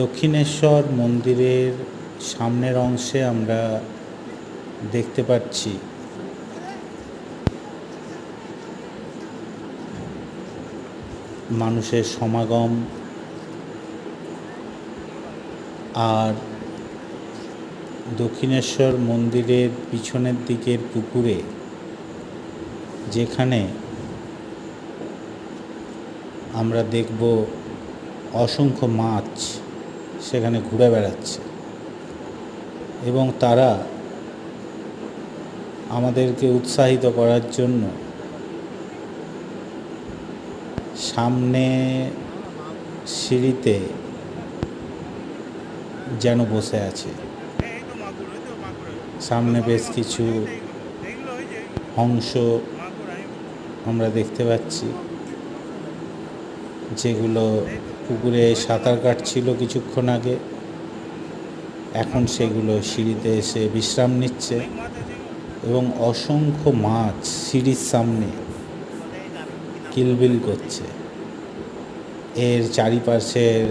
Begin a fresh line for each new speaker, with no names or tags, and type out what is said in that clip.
দক্ষিণেশ্বর মন্দিরের সামনের অংশে আমরা দেখতে পাচ্ছি। মানুষের সমাগম আর দক্ষিণেশ্বর মন্দিরের পিছনের দিকের পুকুরে যেখানে আমরা দেখব অসংখ্য মাছ। সেখানে ঘুরে বেড়াচ্ছে। এবং তারা আমাদেরকে উৎসাহিত করার জন্য সামনে সিঁড়িতে যেন বসে আছে। সামনে বেশ কিছু হংস আমরা দেখতে পাচ্ছি। যেগুলো পুকুরে সাঁতার কাটছিল কিছুক্ষণ আগে, এখন সেগুলো সিঁড়িতে এসে বিশ্রাম নিচ্ছে এবং অসংখ্য মাছ সিঁড়ির সামনে কিলবিল করছে। এর চারিপাশের